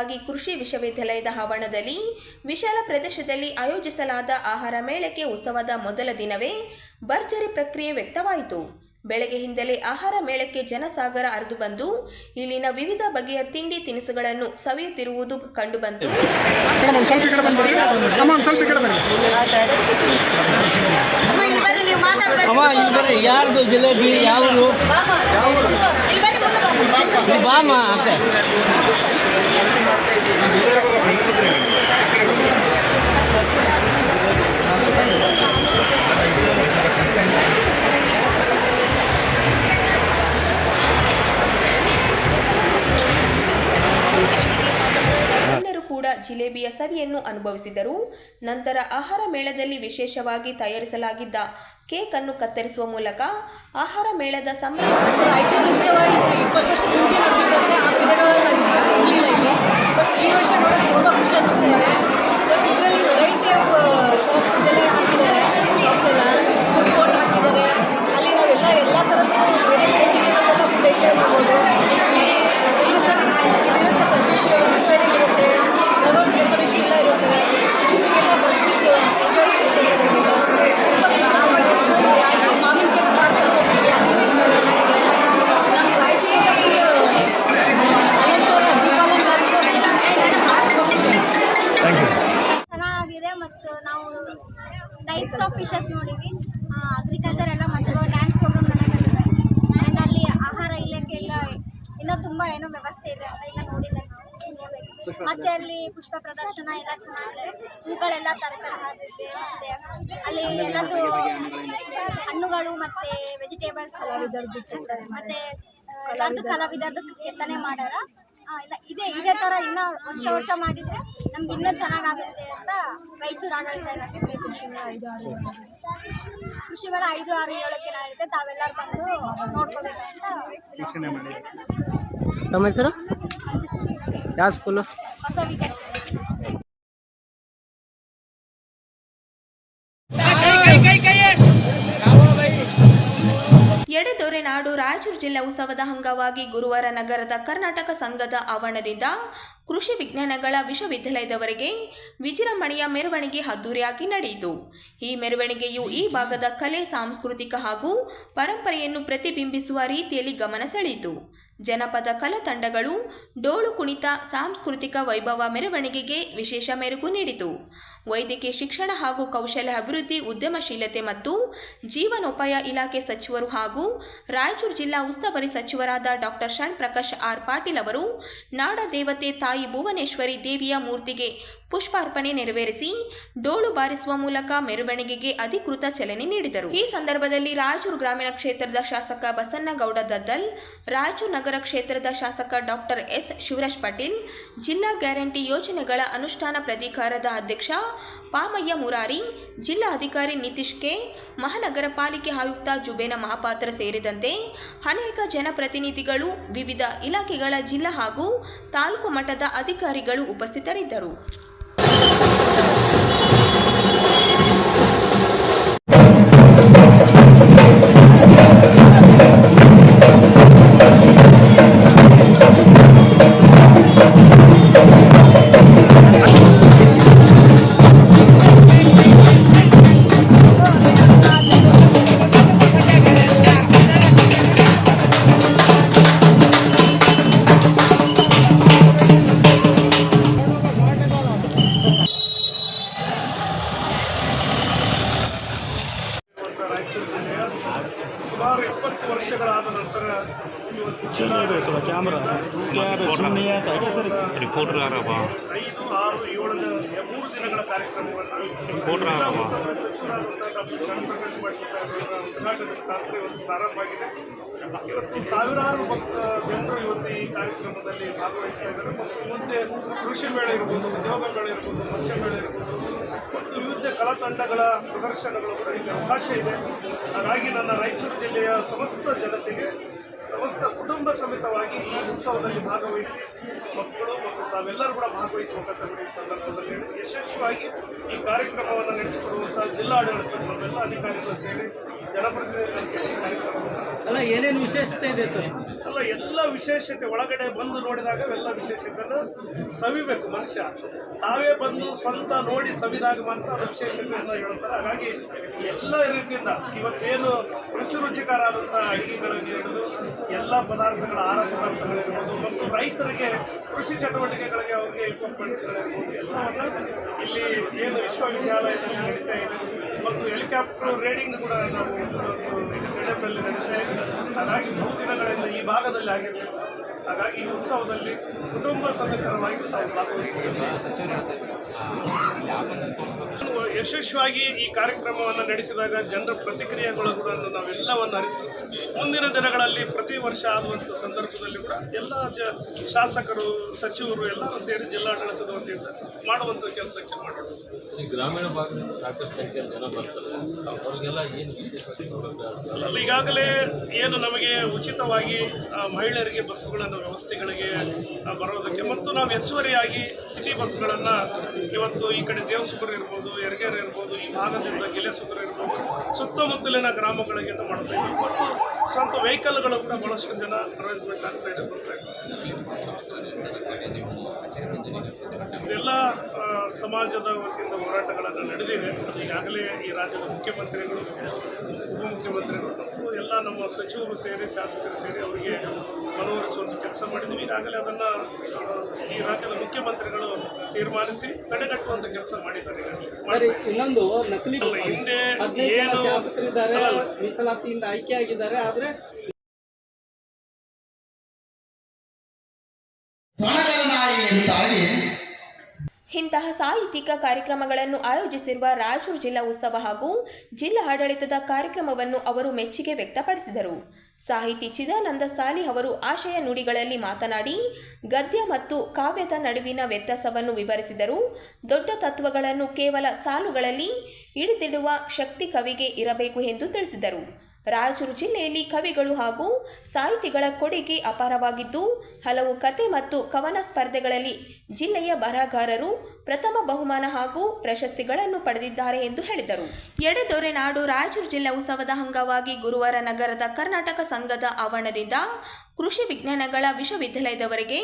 ಅಂಗವಾಗಿ ಕೃಷಿ ವಿಶ್ವವಿದ್ಯಾಲಯದ ಆವರಣದಲ್ಲಿ ವಿಶಾಲ ಪ್ರದೇಶದಲ್ಲಿ ಆಯೋಜಿಸಲಾದ ಆಹಾರ ಮೇಳಕ್ಕೆ ಉತ್ಸವದ ಮೊದಲ ದಿನವೇ ಭರ್ಜರಿ ಪ್ರಕ್ರಿಯೆ ವ್ಯಕ್ತವಾಯಿತು. ಬೆಳಗ್ಗೆಯಿಂದಲೇ ಆಹಾರ ಮೇಳಕ್ಕೆ ಜನಸಾಗರ ಹರಿದು ಬಂದು ಇಲ್ಲಿನ ವಿವಿಧ ಬಗೆಯ ತಿಂಡಿ ತಿನಿಸುಗಳನ್ನು ಸವಿಯುತ್ತಿರುವುದು ಕಂಡುಬಂತು. ಯಾರ್ದು ಜಿಲೇಬಿ ಯಾವುದು? বামা আছে ಜಿಲೇಬಿಯ ಸವಿಯನ್ನು ಅನುಭವಿಸಿದರು. ನಂತರ ಆಹಾರ ಮೇಳದಲ್ಲಿ ವಿಶೇಷವಾಗಿ ತಯಾರಿಸಲಾಗಿದ್ದ ಕೇಕ್ ಅನ್ನು ಕತ್ತರಿಸುವ ಮೂಲಕ ಆಹಾರ ಮೇಳದ ಸಂಭ್ರಮವನ್ನು ಟೈಪ್ಸ್ ಆಫ್ ಫಿಶಸ್ ನೋಡಿವಿ ಅಗ್ರಿಕಲ್ಚರ್ ಎಲ್ಲ ಮತ್ತು ಡ್ಯಾನ್ಸ್ ಪ್ರೋಗ್ರಾಮ್ ಆ್ಯಂಡ್ ಅಲ್ಲಿ ಆಹಾರ ಇಲಾಖೆ ಎಲ್ಲ ಇನ್ನೂ ತುಂಬ ಏನೋ ವ್ಯವಸ್ಥೆ ಇದೆ ಅಂತ ಇಲ್ಲ ನೋಡಿಲ್ಲ ಮತ್ತೆ ಅಲ್ಲಿ ಪುಷ್ಪ ಪ್ರದರ್ಶನ ಎಲ್ಲ ಚೆನ್ನಾಗಿದೆ. ಹೂಗಳೆಲ್ಲ ತರಕಾರಿ ಮತ್ತೆ ಅಲ್ಲಿ ಎಲ್ಲದು ಹಣ್ಣುಗಳು ಮತ್ತೆ ವೆಜಿಟೇಬಲ್ಸ್ ಮತ್ತೆ ಕಲಾವಿದರದ್ದು ಕೆತ್ತನೆ ಮಾಡ್ಯಾರ ಆ, ಇಲ್ಲ ಇದೇ ಇದೇ ತರ ಇನ್ನೂ ವರ್ಷ ವರ್ಷ ಮಾಡಿದರೆ ನಮ್ಗೆ ಇನ್ನೂ ಚೆನ್ನಾಗಾಗುತ್ತೆ ಅಂತ ರಾಯಚೂರು ಆಡಳಿತ ಇಲಾಖೆ ಕೃಷಿ ಮೇಳ ಐದು ಆರು ಕೃಷಿ ಮೇಳ ಐದು ಆರು ಏಳಕ್ಕೆ ಇರುತ್ತೆ. ತಾವೆಲ್ಲರೂ ಬಂದು ನೋಡ್ಕೋಬೇಕು ಅಂತ ತಮ್ಮ ಹೆಸರು? ಯಾವ ಸ್ಕೂಲು ಹೊಸ ವಿದ್ಯಾರ್ಥಿ ಎಡೆದೊರೆನಾಡು ರಾಯಚೂರು ಜಿಲ್ಲಾ ಉತ್ಸವದ ಅಂಗವಾಗಿ ಗುರುವಾರ ನಗರದ ಕರ್ನಾಟಕ ಸಂಘದ ಆವರಣದಿಂದ ಕೃಷಿ ವಿಜ್ಞಾನಗಳ ವಿಶ್ವವಿದ್ಯಾಲಯದವರೆಗೆ ವಿಜೃಂಭಣೆಯ ಮೆರವಣಿಗೆ ಅದ್ದೂರಿಯಾಗಿ ನಡೆಯಿತು. ಈ ಮೆರವಣಿಗೆಯು ಈ ಭಾಗದ ಕಲೆ, ಸಾಂಸ್ಕೃತಿಕ ಹಾಗೂ ಪರಂಪರೆಯನ್ನು ಪ್ರತಿಬಿಂಬಿಸುವ ರೀತಿಯಲ್ಲಿ ಗಮನ ಸೆಳೆಯಿತು. ಜನಪದ ಕಲಾ ತಂಡಗಳು ಡೋಳು ಕುಣಿತ, ಸಾಂಸ್ಕೃತಿಕ ವೈಭವ ಮೆರವಣಿಗೆಗೆ ವಿಶೇಷ ಮೆರುಗು ನೀಡಿತು. ವೈದ್ಯಕೀಯ ಶಿಕ್ಷಣ ಹಾಗೂ ಕೌಶಲ್ಯ ಅಭಿವೃದ್ಧಿ, ಉದ್ಯಮಶೀಲತೆ ಮತ್ತು ಜೀವನೋಪಾಯ ಇಲಾಖೆ ಸಚಿವರು ಹಾಗೂ ರಾಯಚೂರು ಜಿಲ್ಲಾ ಉಸ್ತುವಾರಿ ಸಚಿವರಾದ ಡಾಕ್ಟರ್ ಶಣ್ ಪ್ರಕಾಶ್ ಆರ್ ಪಾಟೀಲ್ ಅವರು ನಾಡ ದೇವತೆ ತಾಯಿ ಭುವನೇಶ್ವರಿ ದೇವಿಯ ಮೂರ್ತಿಗೆ ಪುಷ್ಪಾರ್ಪಣೆ ನೆರವೇರಿಸಿ ಡೋಳು ಬಾರಿಸುವ ಮೂಲಕ ಮೆರವಣಿಗೆಗೆ ಅಧಿಕೃತ ಚಲನೆ ನೀಡಿದರು. ಈ ಸಂದರ್ಭದಲ್ಲಿ ರಾಯಚೂರು ಗ್ರಾಮೀಣ ಕ್ಷೇತ್ರದ ಶಾಸಕ ಬಸನ್ನಗೌಡ ದದ್ದಲ್, ರಾಯಚೂರು ನಗರ ಕ್ಷೇತ್ರದ ಶಾಸಕ ಡಾಕ್ಟರ್ ಎಸ್. ಶಿವರಾಜ್ ಪಾಟೀಲ್, ಜಿಲ್ಲಾ ಗ್ಯಾರಂಟಿ ಯೋಜನೆಗಳ ಅನುಷ್ಠಾನ ಪ್ರಾಧಿಕಾರದ ಅಧ್ಯಕ್ಷ ಪಾಮಯ್ಯ ಮುರಾರಿ, ಜಿಲ್ಲಾ ಅಧಿಕಾರಿ ನಿತೀಶ್ ಕೆ, ಮಹಾನಗರ ಪಾಲಿಕೆ ಆಯುಕ್ತ ಜುಬೇನ ಮಹಾಪಾತ್ರ ಸೇರಿದಂತೆ ಅನೇಕ ಜನಪ್ರತಿನಿಧಿಗಳು ವಿವಿಧ ಇಲಾಖೆಗಳ ಜಿಲ್ಲಾ ಹಾಗೂ ತಾಲೂಕು ಮಟ್ಟದ ಅಧಿಕಾರಿಗಳು ಉಪಸ್ಥಿತರಿದ್ದರು. ಸಾಹೇಬರ ಕ್ಯಾಮ್ರಾ ರಿಪೋರ್ಟರ್ ಪ್ರಾರಂಭವಾಗಿದೆ ಇವತ್ತು ಸಾವಿರಾರು ಜನರು ಇವತ್ತು ಈ ಕಾರ್ಯಕ್ರಮದಲ್ಲಿ ಭಾಗವಹಿಸ್ತಾ ಇದ್ದಾರೆ. ಮತ್ತು ಮುಂದೆ ಕೃಷಿ ಮೇಳ ಇರ್ಬೋದು, ಉದ್ಯೋಗ ಮೇಳ ಇರ್ಬೋದು ಮತ್ಸ್ಯ ಮೇಳ ಇರ್ಬೋದು, ಮತ್ತು ವಿವಿಧ ಕಲಾ ತಂಡಗಳ ಪ್ರದರ್ಶನಗಳು ಕೂಡ ಇಲ್ಲಿ ಅವಕಾಶ ಇದೆ. ಹಾಗಾಗಿ ನನ್ನ ರಾಯಚೂರು ಜಿಲ್ಲೆಯ ಸಮಸ್ತ ಜನತೆಗೆ ಸಮಸ್ತ ಕುಟುಂಬ ಸಮೇತವಾಗಿ ಈ ಉತ್ಸವದಲ್ಲಿ ಭಾಗವಹಿಸಿ ಮಕ್ಕಳು ಮತ್ತು ತಾವೆಲ್ಲರೂ ಕೂಡ ಭಾಗವಹಿಸಬೇಕಂತ ಈ ಸಂದರ್ಭದಲ್ಲಿ ಯಶಸ್ವಿಯಾಗಿ ಈ ಕಾರ್ಯಕ್ರಮವನ್ನು ನಡೆಸಿಕೊಡುವಂತಹ ಜಿಲ್ಲಾಡಳಿತ ನಮ್ಮೆಲ್ಲ ಅಧಿಕಾರಿಗಳು ಸೇರಿ ಜನಪ್ರತಿನಿಧಿಗಳ ಈ ಕಾರ್ಯಕ್ರಮವನ್ನು ಅಲ್ಲ, ಏನೇನು ವಿಶೇಷತೆ ಇದೆ ಸರ್? ಅಲ್ಲ, ಎಲ್ಲ ವಿಶೇಷತೆ ಒಳಗಡೆ ಬಂದು ನೋಡಿದಾಗ ಎಲ್ಲ ವಿಶೇಷತೆಯನ್ನು ಸವಿಬೇಕು ಮನುಷ್ಯ. ತಾವೇ ಬಂದು ಸ್ವಂತ ನೋಡಿ ಸವಿದಾಗ ಮಾತ್ರ ಅದು ವಿಶೇಷತೆಯನ್ನು ಹೇಳ್ತಾರೆ. ಹಾಗಾಗಿ ಎಲ್ಲ ರೀತಿಯಿಂದ ಇವತ್ತೇನು ರುಚಿ ರುಚಿಕರಾದಂಥ ಅಡುಗೆಗಳಿಗೆ ಹಿಡಿದು ಎಲ್ಲ ಪದಾರ್ಥಗಳ ಆಹಾರ ಪದಾರ್ಥಗಳಿರ್ಬೋದು ಮತ್ತು ರೈತರಿಗೆ ಕೃಷಿ ಚಟುವಟಿಕೆಗಳಿಗೆ ಅವರಿಗೆ ಇಂಪ್ರೂವ್ಮೆಂಟ್ಸ್ಗಳಿರ್ಬೋದು ಎಲ್ಲವನ್ನು ಇಲ್ಲಿ ಏನು ವಿಶ್ವವಿದ್ಯಾಲಯದಲ್ಲಿ ನಡೀತಾ ಇದೆ ಮತ್ತು ಹೆಲಿಕಾಪ್ಟರ್ ರೇಡಿಂಗ್ ಕೂಡ ನಾವು ಇದೆ ಹಾಗಾಗಿ ಬಹು ದಿನಗಳಿಂದ ಈ ಭಾಗದಲ್ಲಿ ಆಗಿರ್ತದೆ ಹಾಗಾಗಿ ಈ ಉತ್ಸವದಲ್ಲಿ ಕುಟುಂಬ ಸಮೇತರವಾಗಿ ತಾವು ಭಾಗವಹಿಸಿದ್ದೇವೆ ಯಶಸ್ವಿಯಾಗಿ ಈ ಕಾರ್ಯಕ್ರಮವನ್ನು ನಡೆಸಿದಾಗ ಜನರ ಪ್ರತಿಕ್ರಿಯೆಗಳು ಕೂಡ ನಾವೆಲ್ಲವನ್ನು ಅರಿತು ಮುಂದಿನ ದಿನಗಳಲ್ಲಿ ಪ್ರತಿ ವರ್ಷ ಆಗುವಂಥ ಸಂದರ್ಭದಲ್ಲಿ ಕೂಡ ಎಲ್ಲ ಶಾಸಕರು ಸಚಿವರು ಎಲ್ಲರೂ ಸೇರಿ ಜಿಲ್ಲಾಡಳಿತದ ವತಿಯಿಂದ ಮಾಡುವಂಥ ಕೆಲಸಕ್ಕೆ ಮಾಡಿ ಈ ಗ್ರಾಮೀಣ ಭಾಗದಲ್ಲಿ ಸಾಕಷ್ಟು ಸಂಖ್ಯೆಯಲ್ಲಿ ಜನ ಬರ್ತಾರೆ. ಅವ್ರಿಗೆಲ್ಲ ಏನು ಅಲ್ಲ ಈಗಾಗಲೇ ಏನು ನಮಗೆ ಉಚಿತವಾಗಿ ಮಹಿಳೆಯರಿಗೆ ಬಸ್ಸುಗಳನ್ನು ವ್ಯವಸ್ಥೆಗಳಿಗೆ ಬರೋದಕ್ಕೆ. ಮತ್ತು ನಾವು ಹೆಚ್ಚುವರಿಯಾಗಿ ಸಿಟಿ ಬಸ್ಗಳನ್ನು ಇವತ್ತು ಈ ಕಡೆ ದೇವಸುಗರು ಇರ್ಬೋದು, ಎರಗೇರ್ ಇರ್ಬೋದು, ಈ ಭಾಗದಿಂದ ಗೆಲೆಸುಗರು ಇರ್ಬೋದು, ಸುತ್ತಮುತ್ತಲಿನ ಗ್ರಾಮಗಳಿಗೆ ಮಾಡ್ತಾ ಇದ್ದೀವಿ. ಮತ್ತು ಸ್ವಂತ ವೆಹಿಕಲ್ಗಳು ಕೂಡ ಭಾಳಷ್ಟು ಜನ ಅರೇಂಜ್ಮೆಂಟ್ ಆಗ್ತಾ ಇದೆ ಇದೆಲ್ಲ ಸಮಾಜದ ವತಿಯಿಂದ ಹೋರಾಟಗಳನ್ನು ನಡೆದಿವೆ ಈಗಾಗಲೇ ಈ ರಾಜ್ಯದ ಮುಖ್ಯಮಂತ್ರಿಗಳು, ಉಪಮುಖ್ಯಮಂತ್ರಿಗಳು ಎಲ್ಲ ನಮ್ಮ ಸಚಿವರು ಸೇರಿ ಶಾಸಕರು ಸೇರಿ ಅವರಿಗೆ ಮನವೊಲಿಸುವಂಥ ಕೆಲಸ ಮಾಡಿದ್ವಿ ಈಗಾಗಲೇ ಅದನ್ನು ಈ ರಾಜ್ಯದ ಮುಖ್ಯಮಂತ್ರಿಗಳು ತೀರ್ಮಾನಿಸಿ ತಡೆಗಟ್ಟುವಂಥ ಕೆಲಸ ಮಾಡಿದ್ದಾರೆ ಸರಿ ಇನ್ನೊಂದು ನಕಲಿ ಹಿಂದೆ ಏನು- ಶಾಸಕರಿದ್ದಾರೆ. ಮೀಸಲಾತಿಯಿಂದ ಆಯ್ಕೆ ಆಗಿದ್ದಾರೆ ಆದ್ರೆ ನಾಯಿ ಎಂತಾಗಿ ಇಂತಹ ಸಾಹಿತ್ಯಿಕ ಕಾರ್ಯಕ್ರಮಗಳನ್ನು ಆಯೋಜಿಸಿರುವ ರಾಯಚೂರು ಜಿಲ್ಲಾ ಉತ್ಸವ ಹಾಗೂ ಜಿಲ್ಲಾ ಆಡಳಿತದ ಕಾರ್ಯಕ್ರಮವನ್ನು ಅವರು ಮೆಚ್ಚುಗೆ ವ್ಯಕ್ತಪಡಿಸಿದರು. ಸಾಹಿತಿ ಚಿದಾನಂದ ಸಾಲಿ ಅವರು ಆಶಯ ನುಡಿಗಳಲ್ಲಿ ಮಾತನಾಡಿ, ಗದ್ಯ ಮತ್ತು ಕಾವ್ಯದ ನಡುವಿನ ವ್ಯತ್ಯಾಸವನ್ನು ವಿವರಿಸಿದರು. ದೊಡ್ಡ ತತ್ವಗಳನ್ನು ಕೇವಲ ಸಾಲುಗಳಲ್ಲಿ ಹಿಡಿದಿಡುವ ಶಕ್ತಿ ಕವಿಗೆ ಇರಬೇಕು ಎಂದು ತಿಳಿಸಿದರು. ರಾಯಚೂರು ಜಿಲ್ಲೆಯಲ್ಲಿ ಕವಿಗಳು ಹಾಗೂ ಸಾಹಿತಿಗಳ ಕೊಡುಗೆ ಅಪಾರವಾಗಿದ್ದು, ಹಲವು ಕತೆ ಮತ್ತು ಕವನ ಸ್ಪರ್ಧೆಗಳಲ್ಲಿ ಜಿಲ್ಲೆಯ ಬರಹಗಾರರು ಪ್ರಥಮ ಬಹುಮಾನ ಹಾಗೂ ಪ್ರಶಸ್ತಿಗಳನ್ನು ಪಡೆದಿದ್ದಾರೆ ಎಂದು ಹೇಳಿದರು. ಎಡೆದೊರೆ ನಾಡು ರಾಯಚೂರು ಜಿಲ್ಲಾ ಉತ್ಸವದ ಅಂಗವಾಗಿ ಗುರುವಾರ ನಗರದ ಕರ್ನಾಟಕ ಸಂಘದ ಆವರಣದಿಂದ ಕೃಷಿ ವಿಜ್ಞಾನಗಳ ವಿಶ್ವವಿದ್ಯಾಲಯದವರೆಗೆ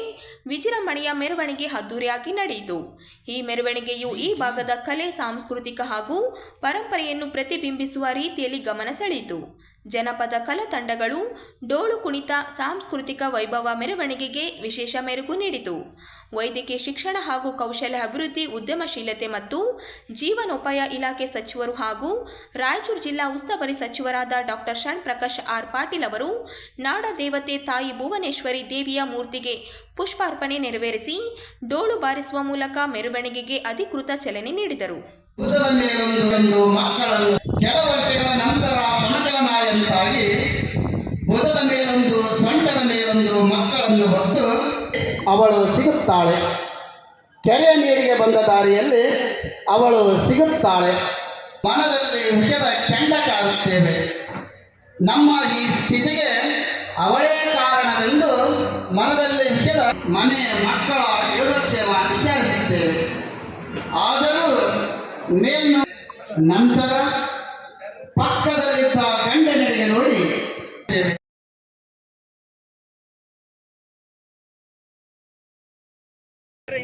ವಿಜೃಂಭಣೆಯ ಮೆರವಣಿಗೆ ಅದ್ದೂರಿಯಾಗಿ ನಡೆಯಿತು. ಈ ಮೆರವಣಿಗೆಯು ಈ ಭಾಗದ ಕಲೆ, ಸಾಂಸ್ಕೃತಿಕ ಹಾಗೂ ಪರಂಪರೆಯನ್ನು ಪ್ರತಿಬಿಂಬಿಸುವ ರೀತಿಯಲ್ಲಿ ಗಮನ ಸೆಳೆಯಿತು. ಜನಪದ ಕಲಾ ತಂಡಗಳು ಡೋಳು ಕುಣಿತ ಸಾಂಸ್ಕೃತಿಕ ವೈಭವ ಮೆರವಣಿಗೆಗೆ ವಿಶೇಷ ಮೆರುಗು ನೀಡಿತು. ವೈದ್ಯಕೀಯ ಶಿಕ್ಷಣ ಹಾಗೂ ಕೌಶಲ್ಯ ಅಭಿವೃದ್ಧಿ, ಉದ್ಯಮಶೀಲತೆ ಮತ್ತು ಜೀವನೋಪಾಯ ಇಲಾಖೆ ಸಚಿವರು ಹಾಗೂ ರಾಯಚೂರು ಜಿಲ್ಲಾ ಉಸ್ತುವಾರಿ ಸಚಿವರಾದ ಡಾಕ್ಟರ್ ಶಣ್ ಪ್ರಕಾಶ್ ಆರ್ ಪಾಟೀಲ್ ಅವರು ನಾಡ ದೇವತೆ ತಾಯಿ ಭುವನೇಶ್ವರಿ ದೇವಿಯ ಮೂರ್ತಿಗೆ ಪುಷ್ಪಾರ್ಪಣೆ ನೆರವೇರಿಸಿ ಡೋಳು ಬಾರಿಸುವ ಮೂಲಕ ಮೆರವಣಿಗೆಗೆ ಅಧಿಕೃತ ಚಲನೆ ನೀಡಿದರು. ಸಿಗುತ್ತಾಳೆ ಕೆರೆಯ ನೀರಿಗೆ ಬಂದ ದಾರಿಯಲ್ಲಿ ಅವಳು ಸಿಗುತ್ತಾಳೆ. ಮನದಲ್ಲಿ ವಿಷದ ಕೆಂಡ ಕಾಣುತ್ತೇವೆ ನಮ್ಮ ಈ ಸ್ಥಿತಿಗೆ ಅವಳೇ ಕಾರಣವೆಂದು ಮನದಲ್ಲಿ ವಿಷದ ಮನೆ ಮಕ್ಕಳ ಯೋಗಕ್ಷೇಮ ವಿಚಾರಿಸುತ್ತೇವೆ. ಆದರೂ ಮೇಲ್ನ ನಂತರ ಪಕ್ಕದಲ್ಲಿದ್ದ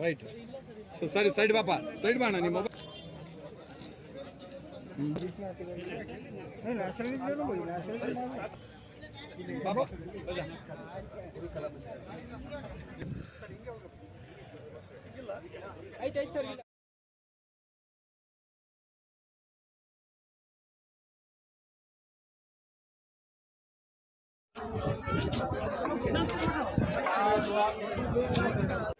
ರೈಟ್ ಸರಿ ಸೈಡ್ ಬಾಪ ಸೈಡ್ ಬಾಣ ನಿಮ್ಮ ಐತೆ ಐತೆ ಸರ್. ಇಲ್ಲ アーロン・マーク・マーク。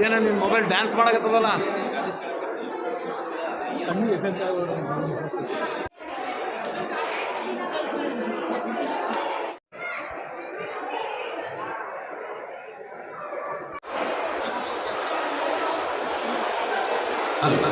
ಏನ ನಿಮ್ಮ ಮೊಬೈಲ್ ಡ್ಯಾನ್ಸ್ ಮಾಡಕತ್ತದಲ್ಲ? ಅಲ್ಲ